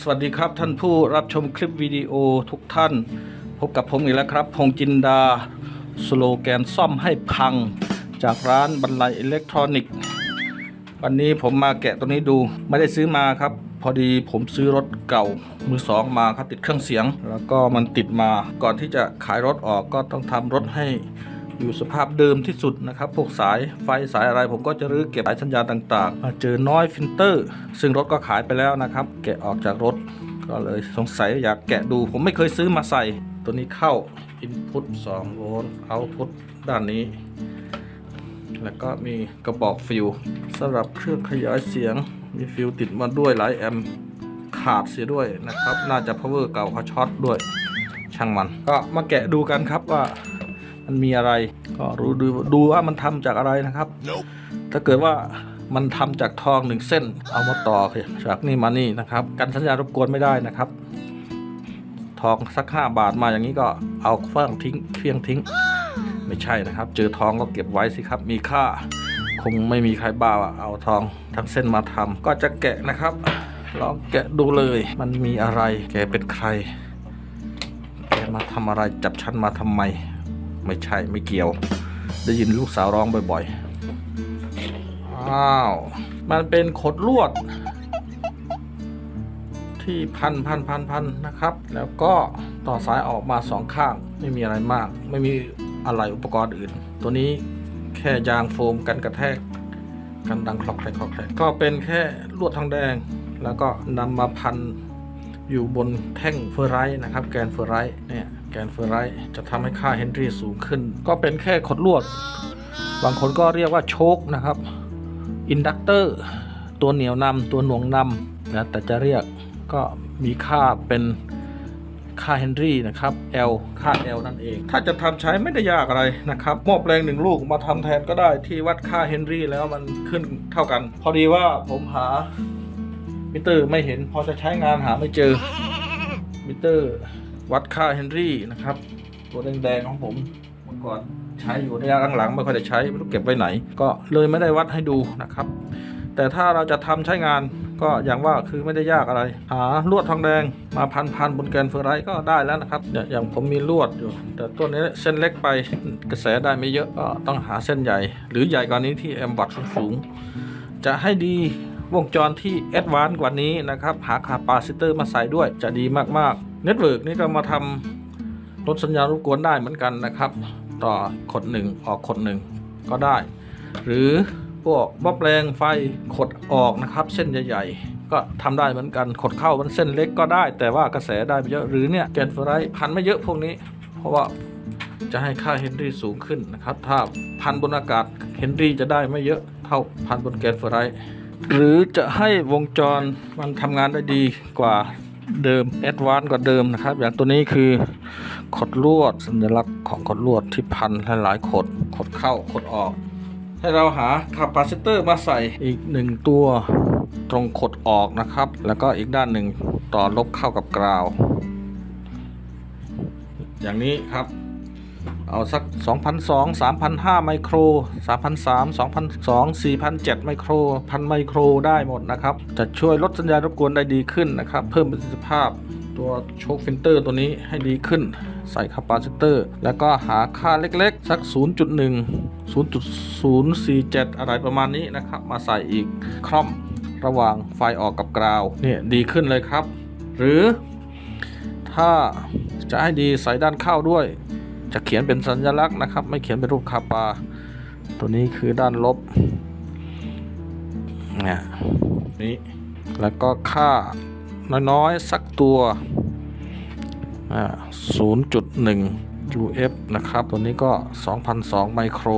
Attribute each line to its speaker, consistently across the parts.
Speaker 1: สวัสดีครับท่านผู้รับชมคลิปวิดีโอทุกท่าน พบกับผมอีกแล้วครับ พงจินดา สโลแกนซ่อมให้พัง จากร้านบรรลัยอิเล็กทรอนิกส์วันนี้ผมมาแกะตัวนี้ดู ไม่ได้ซื้อมาครับ พอดีผมซื้อรถเก่า มือสองมาครับติดเครื่องเสียง แล้วก็มันติดมาก่อนที่จะขายรถออกก็ต้องทำรถให้ อยู่สภาพเดิมที่สุดนะครับ พวกสายไฟสายอะไรผมก็จะรื้อเก็บสายสัญญาณต่างๆ มาเจอน้อยฟิลเตอร์ ซึ่งรถก็ขายไปแล้วนะครับ แกะออกจากรถ ก็เลยสงสัยอยากแกะดู ผมไม่เคยซื้อมาใส่ ตัวนี้เข้า Input 2โวลต์ Output ด้านนี้ แล้วก็มีกระบอกฟิวสำหรับเครื่องขยายเสียง มีฟิวติดมาด้วยหลายแอมป์ขาดเสียด้วยนะครับ น่าจะ power เก่าเขาช็อตด้วยช่างมัน ก็มาแกะดูกันครับว่า มันมีอะไร ก็รู้ดูดูว่ามันทำจากอะไรนะครับ ถ้าเกิดว่ามันทำจากทองหนึ่งเส้น เอามาต่อจากนี่มานี่นะครับกันสัญญาณรบกวนไม่ได้นะครับ ทองสักห้าบาทมาอย่างนี้ก็เอาเฟื่องทิ้งเฟี้ยงทิ้ง ไม่ใช่นะครับ เจอทองก็เก็บไว้สิครับ มีค่า คงไม่มีใครบ้าว่าเอาทองทั้งเส้นมาทำก็จะแกะนะครับลองแกะดูเลย มันมีอะไร แกเป็นใคร แกมาทำอะไรจับฉันมาทำไม ไม่ใช่ไม่เกี่ยว ได้ยินลูกสาวร้องบ่อยๆ อ้าว มันเป็นขดลวด ที่พันพันพันพันนะครับ แล้วก็ต่อสายออกมาสองข้าง ไม่มีอะไรมาก ไม่มีอะไรอุปกรณ์อื่น ตัวนี้แค่ยางโฟมกันกระแทก กันดังคลอกแคลกคลอกแคลกก็เป็นแค่ลวดทองแดง แล้วก็นำมาพันอยู่บนแท่งเฟอร์ไรต์นะครับ แกนเฟอร์ไรต์เนี่ย แกนเฟอร์ไรต์จะทำให้ค่าเฮนรี่สูงขึ้น ก็เป็นแค่ขดลวด บางคนก็เรียกว่าโชคนะครับ อินดักเตอร์ ตัวเหนียวนำตัวหน่วงนำนะแต่จะเรียกก็มีค่าเป็นค่าเฮนรี่นะครับ L ค่า L นั่นเอง ถ้าจะทำใช้ไม่ได้ยากอะไรนะครับหม้อแปลงหนึ่งลูกมาทำแทนก็ได้ที่วัดค่าเฮนรี่แล้วมันขึ้นเท่ากัน พอดีว่าผมหามิเตอร์ไม่เห็น พอจะใช้งานหาไม่เจอมิเตอร์ วัดค่าเฮนรี่นะครับ ตัวแดงๆของผมเมื่อก่อนใช้อยู่ระยะหลังๆไม่ค่อยได้ใช้ไม่รู้เก็บไว้ไหน ก็เลยไม่ได้วัดให้ดูนะครับ แต่ถ้าเราจะทำใช้งานก็อย่างว่าคือไม่ได้ยากอะไร หาลวดทองแดงมาพันพันๆบนแกนเฟอร์ไรต์ก็ได้แล้วนะครับเนี่ยอย่างผมมีลวดอยู่ แต่ตัวนี้เส้นเล็กไปกระแสได้ไม่เยอะก็ต้องหาเส้นใหญ่ หรือใหญ่กว่านี้ที่แอมบัตสูงๆจะให้ดีวงจรที่แอดวานซ์กว่านี้นะครับ หาคาปาซิเตอร์มาใส่ด้วยจะดีมากๆ เน็ตเวิร์กนี่ก็มาทำลดสัญญาณรบกวนได้เหมือนกันนะครับ ต่อขดหนึ่งออกขดหนึ่งก็ได้ หรือพวกหม้อแปลงไฟขดออกนะครับ เส้นใหญ่ๆ ก็ทำได้เหมือนกันขดเข้ามันเส้นเล็กก็ได้ แต่ว่ากระแสได้ไม่เยอะหรือเนี่ยแกนเฟพันไม่เยอะพวกนี้ เพราะว่าจะให้ค่าเฮนรี่สูงขึ้นนะครับ ถ้าพันบนอากาศเฮนรี่จะได้ไม่เยอะเท่าพันบนแกนเฟหรือจะให้วงจรมันทำงานได้ดีกว่า เดิมแอดวานซ์กว่าเดิมนะครับ อย่างตัวนี้คือขดลวดสัญลักษณ์ของขดลวดที่พันหลายๆขดขดเข้าขดออก ให้เราหาคาปาซิเตอร์มาใส่อีกหนึ่งตัวตรงขดออกนะครับ แล้วก็อีกด้านหนึ่งต่อลบเข้ากับกราว อย่างนี้ครับ เอาสัก 2,002 3,005ไมโคร3,003 2,002 4,007ไมโคร1,000ไมโครได้หมดนะครับ จะช่วยลดสัญญาณรบกวนได้ดีขึ้นนะครับ เพิ่มประสิทธิภาพตัวโชคฟิลเตอร์ตัวนี้ให้ดีขึ้น ใส่คาปาซิเตอร์ แล้วก็หาค่าเล็กๆ สัก 0.1 0.047 อะไรประมาณนี้นะครับ มาใส่อีกคล่อมระหว่างไฟออกกับกราวเนี่ยดีขึ้นเลยครับ หรือถ้าจะให้ดีใส่ด้านเข้าด้วย จะเขียนเป็นสัญลักษณ์นะครับ ไม่เขียนเป็นรูปคาปา ตัวนี้คือด้านลบเนี่ยนี้แล้วก็ค่าน้อยๆ สักตัวอ่า0.1 UF นะครับ ตัวนี้ก็ 2,002 ไมโคร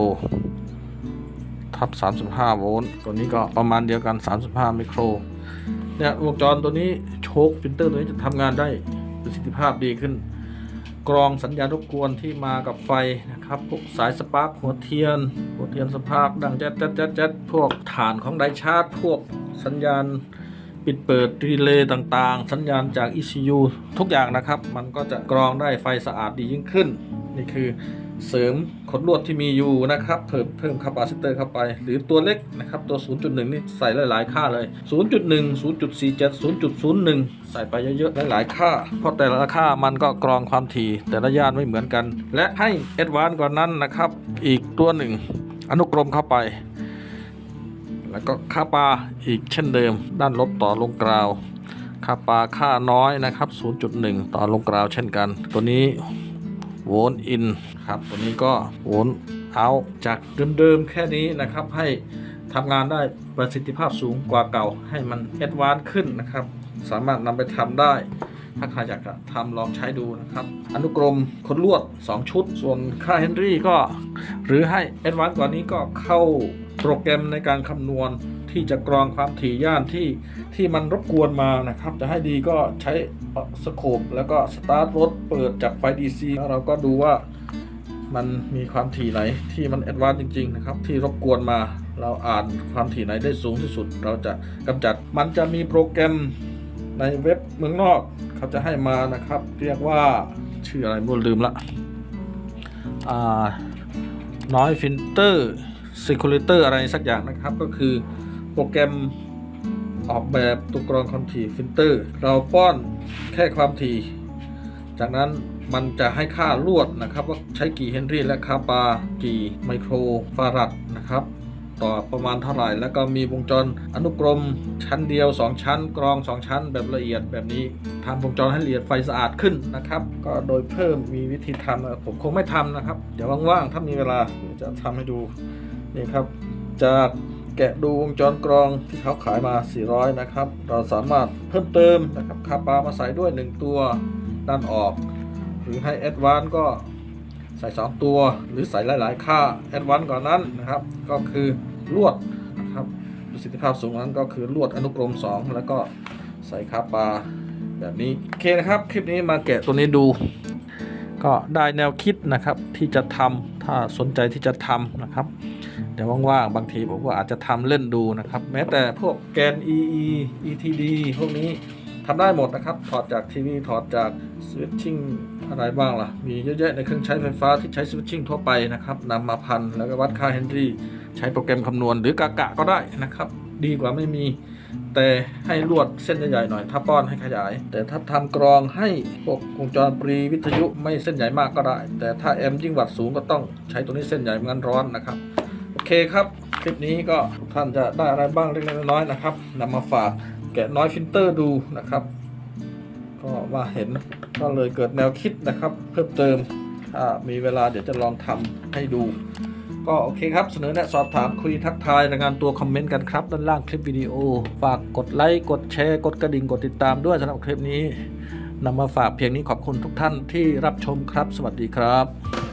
Speaker 1: ทับ 35 โวลต์ ตัวนี้ก็ประมาณเดียวกัน 35 ไมโคร เนี่ย วงจรตัวนี้ โชคฟิลเตอร์ตัวนี้จะทำงานได้ประสิทธิภาพดีขึ้น กรองสัญญาณรบกวนที่มากับไฟนะครับ พวกสายสปาร์คหัวเทียน หัวเทียนสปาร์คดังแจ๊ดแจ๊ดแจ๊ดแจ๊ดพวกฐานของไดชาร์จ พวกสัญญาณปิดเปิดรีเลย์ต่างๆ สัญญาณจาก ECU ทุกอย่างนะครับ มันก็จะกรองได้ไฟสะอาดดียิ่งขึ้น นี่คือ เสริมขดลวดที่มีอยู่นะครับเพิ่มเพิ่มคาปาซิเตอร์เข้าไป หรือตัวเล็กนะครับตัว 0.1 นี่ใส่หลาย ๆ ค่าเลย 0.1 0.47 0.01 ใส่ไปเยอะ ๆ หลาย ๆ ค่า เพราะแต่ละค่ามันก็กรองความถี่แต่ละย่านไม่เหมือนกัน และให้แอดวานซ์กว่านั้นนะครับ อีกตัวหนึ่งอนุกรมเข้าไป แล้วก็ค่าปลาอีกเช่นเดิม ด้านลบต่อลงกราวค่าปลาค่าน้อยนะครับ 0.1 ต่อลงกราวเช่นกัน ตัวนี้ โวนอินครับตัวนี้ก็โวนเอาจากเดิมๆแค่นี้นะครับให้ทำงานได้ประสิทธิภาพสูงกว่าเก่าให้มันแอดวานซ์ขึ้นนะครับ สามารถนำไปทำได้ ถ้าใครอยากจะทำลองใช้ดูนะครับ อนุกรมคนลวด 2 ชุด ส่วนค่าเฮนรี่ก็ หรือให้แอดวานซ์กว่านี้ก็เข้าโปรแกรมในการคำนวณ ที่จะกรองความถี่ย่านที่ที่มันรบกวนมานะครับ จะให้ดีก็ใช้สโคปแล้วก็สตาร์ทรถเปิดจากไฟ DC แล้วเราก็ดูว่ามันมีความถี่ไหนที่มันแอดวานซ์จริง ๆ นะครับ ที่รบกวนมาเราอ่านความถี่ไหนได้สูงที่สุด เราจะกำจัดมันจะมีโปรแกรมในเว็บเมืองนอกเขาจะให้มานะครับ เรียกว่าชื่ออะไรไม่ลืมละอ่าน้อยฟิลเตอร์ซิคูลเตอร์อะไรสักอย่างนะครับก็คือ โปรแกรมออกแบบตัวกรองความถี่ฟิลเตอร์ เราป้อนแค่ความถี่ จากนั้นมันจะให้ค่าลวดนะครับ ว่าใช้กี่เฮนรี่และคาปากี่ไมโครฟารัดนะครับ ต่อประมาณเท่าไหร่ แล้วก็มีวงจรอนุกรมชั้นเดียว 2 ชั้น กรอง 2 ชั้น แบบละเอียดแบบนี้ทำวงจรให้ละเอียดไฟสะอาดขึ้นนะครับ ก็โดยเพิ่มมีวิธีทำผมคงไม่ทำนะครับ เดี๋ยวว่างๆถ้ามีเวลาจะทำให้ดูนี่ครับ จาก แกะดูวงจรกรองที่เขาขายมา 400 นะครับ เราสามารถเพิ่มเติมนะครับคาปามาใส่ด้วย 1 ตัวด้านออก หรือให้แอดวานก็ใส่ 2 ตัว หรือใส่หลาย ๆ ค่าแอดวานก่อนนั้นนะครับ ก็คือลวดนะครับประสิทธิภาพสูงนั้นก็คือลวดอนุกรม 2 แล้วก็ใส่คาปาแบบนี้ โอเคนะครับ คลิปนี้มาแกะตัวนี้ดู ก็ได้แนวคิดนะครับที่จะทำถ้าสนใจที่จะทำนะครับ เดี๋ยวว่างๆ บางทีผมก็อาจจะทำเล่นดูนะครับ แม้แต่พวกแกน EE ETD พวกนี้ทำได้หมดนะครับ ถอดจากทีวี ถอดจากสวิตชิ่งอะไรบ้างล่ะ มีเยอะแยะในเครื่องใช้ไฟฟ้าที่ใช้สวิตชิ่งทั่วไปนะครับนำมาพัน แล้วก็วัดค่าเฮนรี่ ใช้โปรแกรมคำนวณหรือกากะก็ได้นะครับ ดีกว่าไม่มี แต่ให้ลวดเส้นใหญ่ๆหน่อย ถ้าป้อนให้ขยาย แต่ถ้าทำกรองให้พวกวงจรปรีวิทยุไม่เส้นใหญ่มากก็ได้ แต่ถ้าแอมป์ยิ่งวัดสูงก็ต้องใช้ตัวนี้เส้นใหญ่มันร้อนนะครับ เคครับ คลิปนี้ก็ท่านจะได้อะไรบ้างเล็กๆน้อยๆนะครับนำมาฝากแกะน้อยฟิลเตอร์ดูนะครับ ก็ว่าเห็นก็เลยเกิดแนวคิดนะครับ เพิ่มเติมถ้ามีเวลาเดี๋ยวจะลองทำให้ดู ก็โอเคครับเสนอแนะสอบถามคุยทักทายรายงานตัวคอมเมนต์กันครับ ด้านล่างคลิปวิดีโอ ฝากกดไลค์กดแชร์ กดกระดิ่งกดติดตามด้วยสำหรับคลิปนี้นำมาฝากเพียงนี้ขอบคุณทุกท่านที่รับชมครับ สวัสดีครับ